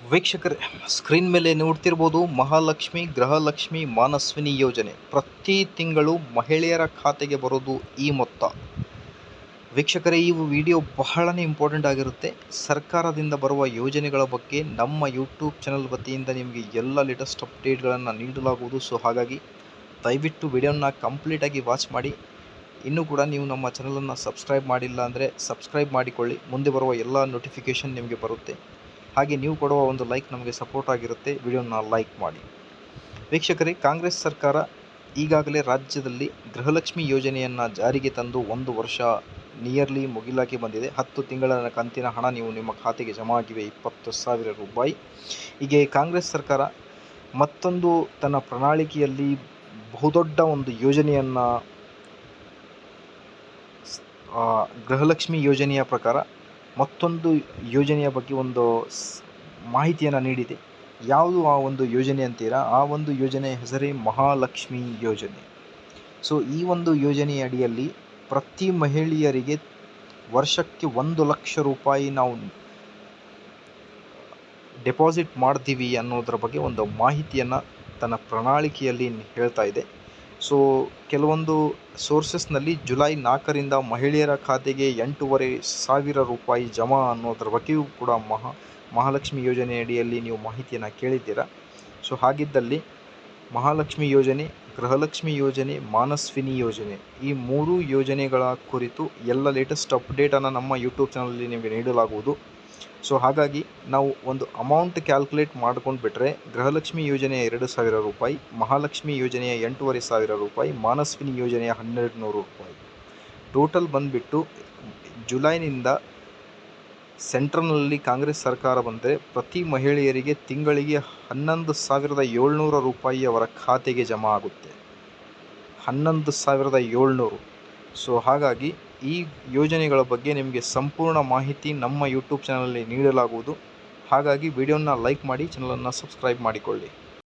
ವೀಕ್ಷಕರೇ ಸ್ಕ್ರೀನ್ ಮೇಲೆ ನೋಡ್ತಿರ್ಬೋದು ಮಹಾಲಕ್ಷ್ಮಿ, ಗೃಹಲಕ್ಷ್ಮಿ, ಮಾನಸ್ವಿನಿ ಯೋಜನೆ. ಪ್ರತಿ ತಿಂಗಳು ಮಹಿಳೆಯರ ಖಾತೆಗೆ ಬರೋದು ಈ ಮೊತ್ತ. ವೀಕ್ಷಕರೇ, ಈ ವಿಡಿಯೋ ಬಹಳನೇ ಇಂಪಾರ್ಟೆಂಟ್ ಆಗಿರುತ್ತೆ. ಸರ್ಕಾರದಿಂದ ಬರುವ ಯೋಜನೆಗಳ ಬಗ್ಗೆ ನಮ್ಮ ಯೂಟ್ಯೂಬ್ ಚಾನಲ್ ವತಿಯಿಂದ ನಿಮಗೆ ಎಲ್ಲ ಲೇಟೆಸ್ಟ್ ಅಪ್ಡೇಟ್ಗಳನ್ನು ನೀಡಲಾಗುವುದು. ಸೊ ಹಾಗಾಗಿ ದಯವಿಟ್ಟು ವಿಡಿಯೋನ ಕಂಪ್ಲೀಟಾಗಿ ವಾಚ್ ಮಾಡಿ. ಇನ್ನೂ ಕೂಡ ನೀವು ನಮ್ಮ ಚಾನಲನ್ನು ಸಬ್ಸ್ಕ್ರೈಬ್ ಮಾಡಿಲ್ಲ ಅಂದರೆ ಸಬ್ಸ್ಕ್ರೈಬ್ ಮಾಡಿಕೊಳ್ಳಿ. ಮುಂದೆ ಬರುವ ಎಲ್ಲ ನೋಟಿಫಿಕೇಷನ್ ನಿಮಗೆ ಬರುತ್ತೆ. ಹಾಗೆ ನೀವು ಕೊಡುವ ಒಂದು ಲೈಕ್ ನಮಗೆ ಸಪೋರ್ಟ್ ಆಗಿರುತ್ತೆ. ವಿಡಿಯೋನ ಲೈಕ್ ಮಾಡಿ. ವೀಕ್ಷಕರೇ, ಕಾಂಗ್ರೆಸ್ ಸರ್ಕಾರ ಈಗಾಗಲೇ ರಾಜ್ಯದಲ್ಲಿ ಗೃಹಲಕ್ಷ್ಮಿ ಯೋಜನೆಯನ್ನು ಜಾರಿಗೆ ತಂದು ಒಂದು ವರ್ಷ ನಿಯರ್ಲಿ ಮುಗಿಲಾಗಿ ಬಂದಿದೆ. ಹತ್ತು ತಿಂಗಳ ಕಂತಿನ ಹಣ ನೀವು ನಿಮ್ಮ ಖಾತೆಗೆ ಜಮಾ ಆಗಿವೆ. ಇಪ್ಪತ್ತು ಸಾವಿರ ರೂಪಾಯಿ. ಹೀಗೆ ಕಾಂಗ್ರೆಸ್ ಸರ್ಕಾರ ಮತ್ತೊಂದು ತನ್ನ ಪ್ರಣಾಳಿಕೆಯಲ್ಲಿ ಬಹುದೊಡ್ಡ ಒಂದು ಯೋಜನೆಯನ್ನು ಗೃಹಲಕ್ಷ್ಮಿ ಯೋಜನೆಯ ಪ್ರಕಾರ ಮತ್ತೊಂದು ಯೋಜನೆಯ ಬಗ್ಗೆ ಒಂದು ಮಾಹಿತಿಯನ್ನು ನೀಡಿದೆ. ಯಾವುದು ಆ ಒಂದು ಯೋಜನೆ ಅಂತೀರಾ? ಆ ಒಂದು ಯೋಜನೆಯ ಹೆಸರೇ ಮಹಾಲಕ್ಷ್ಮಿ ಯೋಜನೆ. ಸೊ, ಈ ಒಂದು ಯೋಜನೆಯ ಅಡಿಯಲ್ಲಿ ಪ್ರತಿ ಮಹಿಳೆಯರಿಗೆ ವರ್ಷಕ್ಕೆ ಒಂದು ಲಕ್ಷ ರೂಪಾಯಿ ನಾವು ಡೆಪಾಸಿಟ್ ಮಾಡ್ತೀವಿ ಅನ್ನೋದ್ರ ಬಗ್ಗೆ ಒಂದು ಮಾಹಿತಿಯನ್ನು ತನ್ನ ಪ್ರಣಾಳಿಕೆಯಲ್ಲಿ ಹೇಳ್ತಾ ಇದೆ. ಸೊ ಕೆಲವೊಂದು ಸೋರ್ಸಸ್ನಲ್ಲಿ ಜುಲೈ ನಾಲ್ಕರಿಂದ ಮಹಿಳೆಯರ ಖಾತೆಗೆ ಎಂಟೂವರೆ ಸಾವಿರ ರೂಪಾಯಿ ಜಮಾ ಅನ್ನೋದ್ರ ಬಗ್ಗೆಯೂ ಕೂಡ ಮಹಾ, ಮಹಾಲಕ್ಷ್ಮಿ ಯೋಜನೆ ಅಡಿಯಲ್ಲಿ ನೀವು ಮಾಹಿತಿಯನ್ನು ಕೇಳಿದ್ದೀರಾ? ಸೊ ಹಾಗಿದ್ದಲ್ಲಿ ಮಹಾಲಕ್ಷ್ಮಿ ಯೋಜನೆ, ಗೃಹಲಕ್ಷ್ಮಿ ಯೋಜನೆ, ಮಾನಸ್ವಿನಿ ಯೋಜನೆ ಈ ಮೂರು ಯೋಜನೆಗಳ ಕುರಿತು ಎಲ್ಲ ಲೇಟೆಸ್ಟ್ ಅಪ್ಡೇಟನ್ನು ನಮ್ಮ ಯೂಟ್ಯೂಬ್ ಚಾನಲಲ್ಲಿ ನಿಮಗೆ ನೀಡಲಾಗುವುದು. ಸೊ ಹಾಗಾಗಿ ನಾವು ಒಂದು ಅಮೌಂಟ್ ಕ್ಯಾಲ್ಕುಲೇಟ್ ಮಾಡ್ಕೊಂಡು ಬಿಟ್ಟರೆ ಗೃಹಲಕ್ಷ್ಮಿ ಯೋಜನೆಯ ಎರಡು ಸಾವಿರ ರೂಪಾಯಿ, ಮಹಾಲಕ್ಷ್ಮಿ ಯೋಜನೆಯ ಎಂಟೂವರೆ ಸಾವಿರ ರೂಪಾಯಿ, ಮಾನಸ್ವಿನಿ ಯೋಜನೆಯ ಹನ್ನೆರಡು ನೂರು ರೂಪಾಯಿ. ಟೋಟಲ್ ಬಂದುಬಿಟ್ಟು ಜುಲೈನಿಂದ ಸೆಂಟ್ರಲ್ನಲ್ಲಿ ಕಾಂಗ್ರೆಸ್ ಸರ್ಕಾರ ಬಂದರೆ ಪ್ರತಿ ಮಹಿಳೆಯರಿಗೆ ತಿಂಗಳಿಗೆ ಹನ್ನೊಂದು ಸಾವಿರದ ಏಳ್ನೂರ ರೂಪಾಯಿ ಅವರ ಖಾತೆಗೆ ಜಮಾ ಆಗುತ್ತೆ. ಹನ್ನೊಂದು ಸಾವಿರದ ಏಳ್ನೂರು. ಸೊ ಹಾಗಾಗಿ ಈ ಯೋಜನೆಗಳ ಬಗ್ಗೆ ನಿಮಗೆ ಸಂಪೂರ್ಣ ಮಾಹಿತಿ ನಮ್ಮ ಯೂಟ್ಯೂಬ್ ಚಾನಲಲ್ಲಿ ನೀಡಲಾಗುವುದು. ಹಾಗಾಗಿ ವಿಡಿಯೋನ ಲೈಕ್ ಮಾಡಿ ಚಾನಲನ್ನು ಸಬ್ಸ್ಕ್ರೈಬ್ ಮಾಡಿಕೊಳ್ಳಿ.